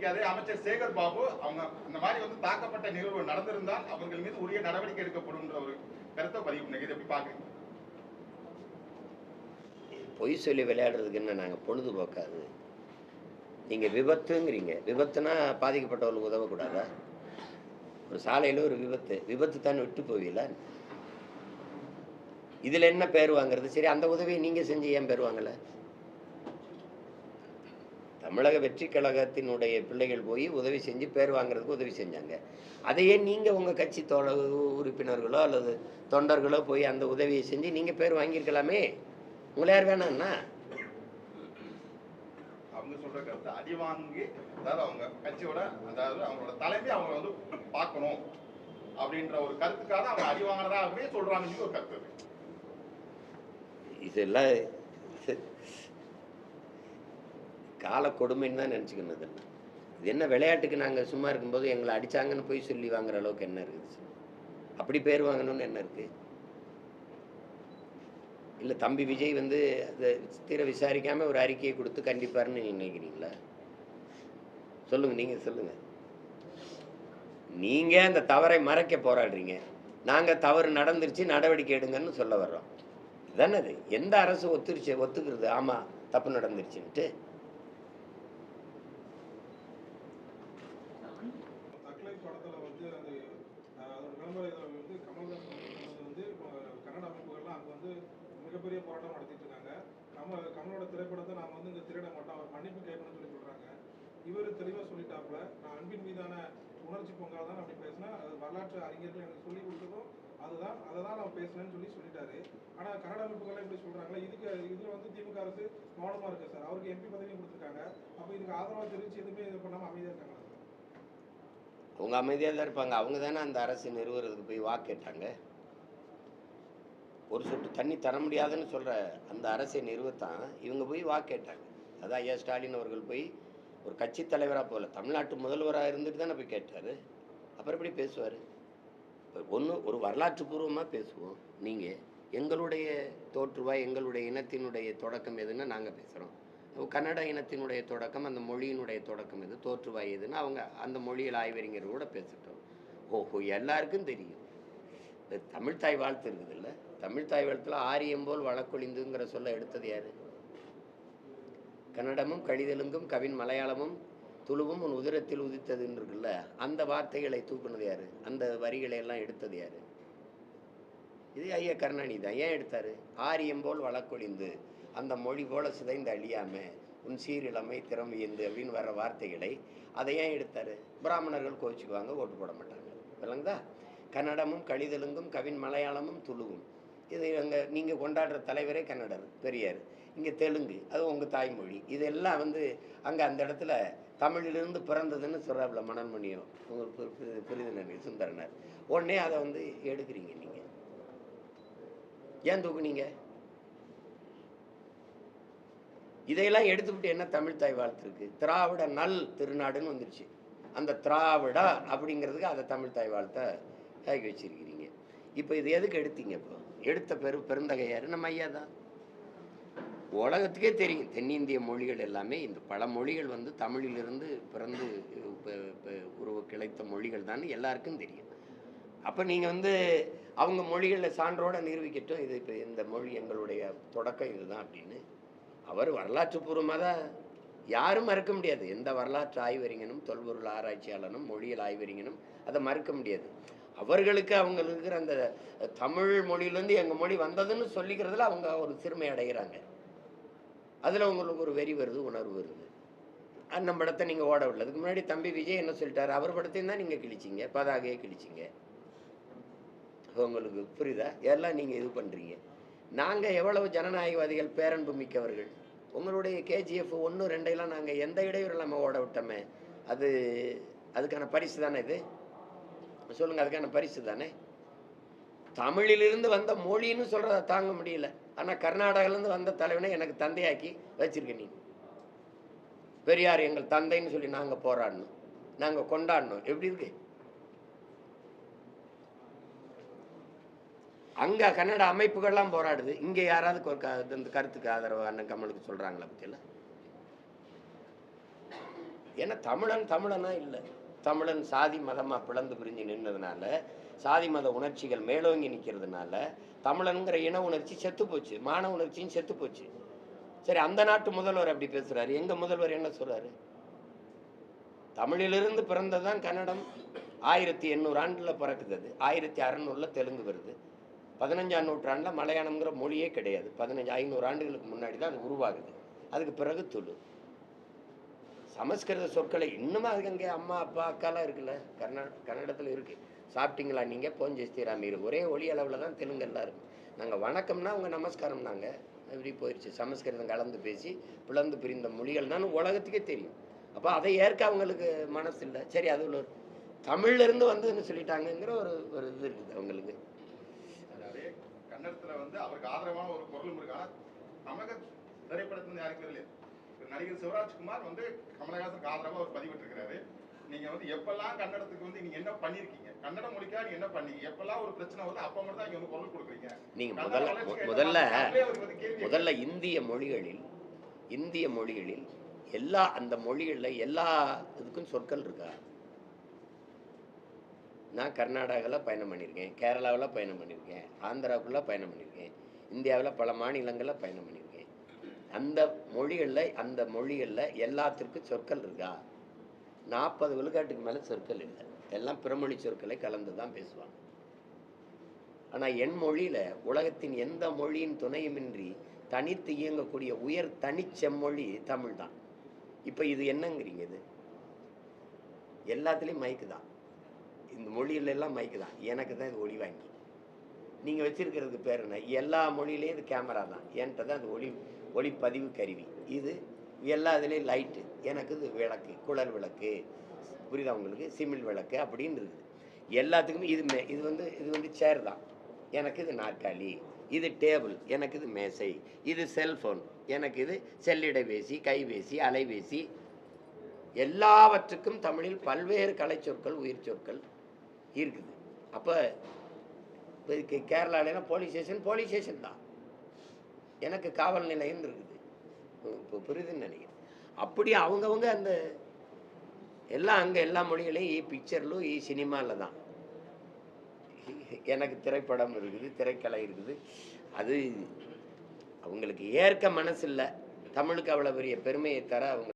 நீதிபதிக்கு அமைச்சர் சேகர் பாபு அவங்க இந்த மாதிரி வந்து தாக்கப்பட்ட நிகழ்வு நடந்திருந்தால் அவர்கள் மீது உரிய நடவடிக்கை எடுக்கப்படும் ஒரு கருத்தை பதிவு பண்ணி இதை எப்படி பாக்குறீங்க பொய் சொல்லி விளையாடுறதுக்கு என்ன நாங்கள் பொழுதுபோக்காது. நீங்கள் விபத்துங்கிறீங்க. விபத்துனா பாதிக்கப்பட்டவர்களுக்கு உதவக்கூடாதா? ஒரு சாலையில் ஒரு விபத்து. விபத்து தான் விட்டு போவீங்களா? இதில் என்ன பேர் வாங்குறது? சரி அந்த உதவியை நீங்கள் செஞ்சு ஏன் பேர் வாங்கலை? தமிழக வெற்றி கழகத்தினுடைய பிள்ளைகள் போய் உதவி செஞ்சு பேர் வாங்குறதுக்கு உதவி செஞ்சாங்க. அதையே நீங்கள் உங்கள் கட்சி தோழ உறுப்பினர்களோ அல்லது தொண்டர்களோ போய் அந்த உதவியை செஞ்சு நீங்கள் பேர் வாங்கியிருக்கலாமே? உங்களை யார் வேணாம்னா அவங்க சொல்ற கருத்து அடி வாங்கி அதாவது அவங்க கட்சியோட அதாவது அவங்களோட தலைமை அவங்கள வந்து பார்க்கணும் அப்படின்ற ஒரு கருத்துக்காக அவங்க அடி வாங்கினதா அப்படியே சொல்றாங்கன்னு ஒரு கருத்து. இதெல்லாம் கால கொடுமைன்னு தான் நினச்சிக்கணும் இதெல்லாம் இது என்ன விளையாட்டுக்கு நாங்கள் சும்மா இருக்கும்போது எங்களை அடிச்சாங்கன்னு போய் சொல்லி வாங்குற அளவுக்கு என்ன இருக்குது அப்படி பேர் வாங்கணும்னு என்ன இருக்குது இல்லை தம்பி விஜய் வந்து அதை தீர விசாரிக்காமல் ஒரு அறிக்கையை கொடுத்து கண்டிப்பாருன்னு நினைக்கிறீங்களா? சொல்லுங்கள் நீங்கள் சொல்லுங்கள் நீங்கள் அந்த தவறை மறைக்க போராடுறீங்க. நாங்கள் தவறு நடந்துருச்சு நடவடிக்கை எடுங்கன்னு சொல்ல வர்றோம். இதானே அது எந்த அரசு ஒத்துருச்சு ஒத்துக்கிறது? ஆமாம் தப்பு நடந்துருச்சுன்ட்டு தக்லை படத்துல வந்து அது அஹ், அதோட விளம்பர இதில் வந்து கமல்ஹாசன் சொன்னது வந்து இப்போ கன்னட அமைப்புகள்லாம் அங்கே வந்து மிகப்பெரிய போராட்டம் நடத்திட்டு இருக்காங்க. நம்ம கமலோட திரைப்படத்தை நாம வந்து இங்கே திருட மாட்டோம். அவர் மன்னிப்பு கேட்கணும்னு சொல்லி சொல்றாங்க. இவர் தெளிவாக சொல்லிட்டாப்புல. நான் அன்பின் மீதான உணர்ச்சி பொங்கல் தான் அப்படி பேசினேன். அது வரலாற்று அறிஞர்கள் எனக்கு சொல்லி கொடுத்ததும் அதுதான். அதை தான் நான் பேசினேன்னு சொல்லி சொல்லிட்டாரு. ஆனால் கன்னட அமைப்புகள்லாம் இப்படி சொல்றாங்களே இதுக்கு இதில் வந்து திமுக அரசு மௌனமா இருக்கு சார். அவருக்கு எம்பி பதவியும் கொடுத்துருக்காங்க. அப்போ இதுக்கு ஆதரவாக தெரிவிச்சு எதுவுமே இது பண்ணாமல் அமைதியாக இருக்காங்களா அவங்க அமைதியாக தான் இருப்பாங்க. அவங்க தானே அந்த அரசு நிறுவனத்துக்கு போய் வாக்கு கேட்டாங்க. ஒரு சொட்டு தண்ணி தர முடியாதுன்னு சொல்கிற அந்த அரசை நிறுவத்தான். இவங்க போய் வாக்கு கேட்டாங்க. அதான் ஐயா ஸ்டாலின் அவர்கள் போய் ஒரு கட்சி தலைவராக போகல தமிழ்நாட்டு முதல்வராக இருந்துட்டு தானே போய் கேட்டார். அப்புறம் எப்படி பேசுவார்? ஒன்று ஒரு வரலாற்று பூர்வமாக பேசுவோம். நீங்கள் எங்களுடைய தோற்றுவாய் எங்களுடைய இனத்தினுடைய தொடக்கம் எதுன்னு நாங்கள் பேசுகிறோம் கன்னட இனத்தினுடைய தொடக்கம் அந்த மொழியினுடைய தொடக்கம் எது தோற்றுவாய் எதுன்னு அவங்க அந்த மொழியில் ஆய்வறிஞர் கூட பேசிட்டோம். ஓஹோ எல்லாருக்கும் தெரியும். இந்த தமிழ் தாய் வாழ்த்து இருக்குது இல்லை தமிழ் தாய் வளத்தில் ஆரியம் போல் வழக்கொழிந்துங்கிற சொல்ல எடுத்தது யார்? கன்னடமும் கழிதலுங்கும் கவின் மலையாளமும் துளுவும் உன் உதிரத்தில் உதித்ததுன்னு இருக்குல்ல அந்த வார்த்தைகளை தூக்குனது யார்? அந்த வரிகளை எல்லாம் எடுத்தது யார்? இது ஐயா கருணாநிதி தான். ஏன் எடுத்தார்? ஆரியம் போல் வழக்கொழிந்து அந்த மொழி போல சிதைந்து அழியாம உன் சீரிழமை திறம் அப்படின்னு வர வார்த்தைகளை அதை ஏன் எடுத்தார்? பிராமணர்கள் கோச்சிக்குவாங்க ஓட்டு போட மாட்டாங்க. விளங்குதா? கன்னடமும் கழிதலுங்கும் கவின் மலையாளமும் துளுவும். இது அங்கே நீங்கள் கொண்டாடுற தலைவரே கன்னடர் பெரியார். இங்கே தெலுங்கு அது உங்கள் தாய்மொழி. இதெல்லாம் வந்து அங்கே அந்த இடத்துல தமிழிலிருந்து பிறந்ததுன்னு சொல்கிறாப்புல மணன்மணியும் உங்களுக்கு புரி- புரி- சுந்தரனார். உடனே அதை வந்து எடுக்கிறீங்க நீங்கள் ஏன் தூக்குனீங்க? இதையெல்லாம் எடுத்துக்கிட்டு என்ன தமிழ் தாய் வாழ்த்து இருக்கு திராவிட நல் திருநாடுன்னு வந்துருச்சு. அந்த திராவிடா அப்படிங்கிறதுக்கு அதை தமிழ் தாய் வாழ்த்தை ஆக்கி வச்சிருக்கிறீங்க. இப்போ இது எதுக்கு எடுத்தீங்க இப்போ? எடுத்த பெரு பெருந்தகையார் நம்ம ஐயா தான். உலகத்துக்கே தெரியும். தென்னிந்திய மொழிகள் எல்லாமே இந்த பல மொழிகள் வந்து தமிழிலிருந்து பிறந்து உருவ கிளைத்த மொழிகள் தான் எல்லாருக்கும் தெரியும். அப்போ நீங்கள் வந்து அவங்க மொழிகளில் சான்றோடு நிரூபிக்கட்டும். இது இப்போ இந்த மொழி எங்களுடைய தொடக்கம் இதுதான் அப்படின்னு. அவர் வரலாற்று பூர்வமாக தான் யாரும் மறுக்க முடியாது. எந்த வரலாற்று ஆய்வறிஞனும் தொல்பொருள் ஆராய்ச்சியாளனும் மொழியியல் ஆய்வறிஞனும் அதை மறுக்க முடியாது. அவர்களுக்கு அவங்களுக்கு இருக்கிற அந்த தமிழ் மொழியிலேருந்து எங்கள் மொழி வந்ததுன்னு சொல்லிக்கிறதுல அவங்க ஒரு சிறுமை அடைகிறாங்க. அதில் உங்களுக்கு ஒரு வெறி வருது உணர்வு வருது. நம்ம படத்தை நீங்கள் ஓட விடல. அதுக்கு முன்னாடி தம்பி விஜய் என்ன சொல்லிட்டாரு? அவர் படத்தையும் தான் நீங்கள் கிழிச்சிங்க பதாகையே கிழிச்சிங்க. உங்களுக்கு புரியுதா? எல்லாம் நீங்கள் இது பண்ணுறீங்க நாங்கள் எவ்வளவு ஜனநாயகவாதிகள் பேரன்பு மிக்கவர்கள். உங்களுடைய கேஜிஎஃப் ஒன்று ரெண்டையெல்லாம் நாங்கள் எந்த இடையூறு இல்லாமல் ஓட விட்டோமே. அது அதுக்கான பரிசு தானே இது? சொல்லுங்கள் அதுக்கான பரிசு தானே? தமிழிலிருந்து வந்த மொழின்னு சொல்கிறத தாங்க முடியல. ஆனால் கர்நாடகாலேருந்து வந்த தலைவனை எனக்கு தந்தையாக்கி வச்சிருக்க நீ. பெரியார் எங்கள் தந்தைன்னு சொல்லி நாங்கள் போராடணும். நாங்கள் கொண்டாடணும். எப்படி இருக்கு? அங்கே கன்னட அமைப்புகள்லாம் போராடுது. இங்கே யாராவது ஒரு க- இந்த கருத்துக்கு ஆதரவு அண்ணன் கமலுக்கு சொல்கிறாங்களா பற்றியெல்லாம் ஏன்னா தமிழன் தமிழனா இல்லை. தமிழன் சாதி மதமாக பிளந்து பிரிஞ்சு நின்றதுனால சாதி மத உணர்ச்சிகள் மேலோங்கி நிற்கிறதுனால தமிழனுங்கிற இன உணர்ச்சி செத்து போச்சு. மான உணர்ச்சியும் செத்து போச்சு. சரி அந்த நாட்டு முதல்வர் அப்படி பேசுகிறாரு எங்கள் முதல்வர் என்ன சொல்கிறாரு தமிழிலிருந்து பிறந்ததுதான் கன்னடம். ஆயிரத்தி எண்ணூறு ஆண்டில் பிறக்குது அது. ஆயிரத்தி அறநூறுல தெலுங்கு வருது. பதினஞ்சாம் நூற்றாண்டில் மலையாளம்ங்கிற மொழியே கிடையாது. பதினஞ்சு ஐநூறு ஆண்டுகளுக்கு முன்னாடி தான் அது உருவாகுது. அதுக்கு பிறகு துளு. சமஸ்கிருத சொற்களை இன்னுமா அதுக்கு அங்கே அம்மா அப்பா அக்காலாம் இருக்குல்ல? கர்நா கன்னடத்தில் இருக்கு. சாப்பிட்டீங்களா நீங்கள் போஞ்சஸ்திராமி மீர் ஒரே ஒளி அளவில் தான் தெலுங்கெல்லாம் இருக்கு. நாங்கள் வணக்கம்னா அவங்க நமஸ்காரம் நாங்கள் இப்படி போயிடுச்சு சமஸ்கிருதம் கலந்து பேசி பிளந்து பிரிந்த மொழிகள் தான் உலகத்துக்கே தெரியும். அப்போ அதை ஏற்க அவங்களுக்கு மனசு இல்லை. சரி அது ஒரு தமிழ்ல இருந்து வந்ததுன்னு சொல்லிட்டாங்கங்கிற ஒரு ஒரு இது இருக்குது அவங்களுக்கு. அதாவது வந்து அவருக்கு ஆதரவான ஒரு பொருளும் இருக்கு. ஆனா தமிழக திரைப்படத்துல யாருக்கும் இல்லையா நடிகர் சிவராஜ்குமார் வந்து கமலஹாசனுக்கு ஆதரவா ஒரு பதிவிட்டிருக்கிறாரு. நீங்க வந்து எப்பெல்லாம் கன்னடத்துக்கு வந்து நீங்க என்ன பண்ணிருக்கீங்க? கன்னட மொழிக்காக என்ன பண்ணீங்க? எப்பெல்லாம் ஒரு பிரச்சனை வருது அப்ப மட்டும் தான் இங்க வந்து குரல் கொடுக்குறீங்க. நீங்க முதல்ல முதல்ல முதல்ல இந்திய மொழிகளில் இந்திய மொழிகளில் எல்லா அந்த மொழிகளில் எல்லா இதுக்கும் சொற்கள் இருக்கா? நான் கர்நாடகாவில் பயணம் பண்ணியிருக்கேன் கேரளாவில் பயணம் பண்ணியிருக்கேன் ஆந்திராவுக்குள்ள பயணம் பண்ணியிருக்கேன் இந்தியாவில் பல மாநிலங்களில் பயணம் பண்ணியிருக்கேன். அந்த மொழிகளில் அந்த மொழிகளில் எல்லாத்திற்கும் சொற்கள் இருக்கா? நாற்பது விழுக்காட்டுக்கு மேலே சொற்கள் இல்லை. எல்லாம் பிறமொழி சொற்களை கலந்து தான் பேசுவாங்க. ஆனால் என் மொழியில் உலகத்தின் எந்த மொழியின் துணையுமின்றி தனித்து இயங்கக்கூடிய உயர் தனிச்செம்மொழி தமிழ் தான். இப்போ இது என்னங்கிறீங்க இது? எல்லாத்துலேயும் மைக்கு தான். இந்த மொழியில எல்லாம் மைக்கு தான். எனக்கு தான் இது ஒளி வாங்கி. நீங்கள் வச்சிருக்கிறதுக்கு பேர் என்ன? எல்லா மொழியிலையும் இது கேமரா தான். என்கிட்ட தான் அது ஒளி ஒளிப்பதிவு கருவி. இது எல்லா இதுலேயும் லைட்டு எனக்கு இது விளக்கு குழல் விளக்கு புரியுதா உங்களுக்கு? சிமிழ் விளக்கு அப்படின்னு இருக்குது. எல்லாத்துக்குமே இது மே இது வந்து இது வந்து சேர் தான். எனக்கு இது நாற்காலி இது டேபிள் எனக்கு இது மேசை இது செல்ஃபோன் எனக்கு இது செல்லிடைபேசி கைபேசி அலைபேசி. எல்லாவற்றுக்கும் தமிழில் பல்வேறு கலைச்சொற்கள் உயிர் சொற்கள் இருக்குது. அப்போ இப்போ கேரளாலேனா கேரளாவிலாம் போலீஸ் ஸ்டேஷன் போலீஸ் ஸ்டேஷன் தான். எனக்கு காவல் நிலையம் இருக்குது இப்போ புரியுதுன்னு நினைக்கிறேன். அப்படி அவங்கவுங்க அந்த எல்லாம் அங்கே எல்லா மொழிகளையும் இ பிக்சர்லும் இ சினிமாவில் தான். எனக்கு திரைப்படம் இருக்குது திரைக்கலை இருக்குது. அது அவங்களுக்கு ஏற்க மனசு இல்லை தமிழுக்கு அவ்வளோ பெரிய பெருமையை தர அவங்க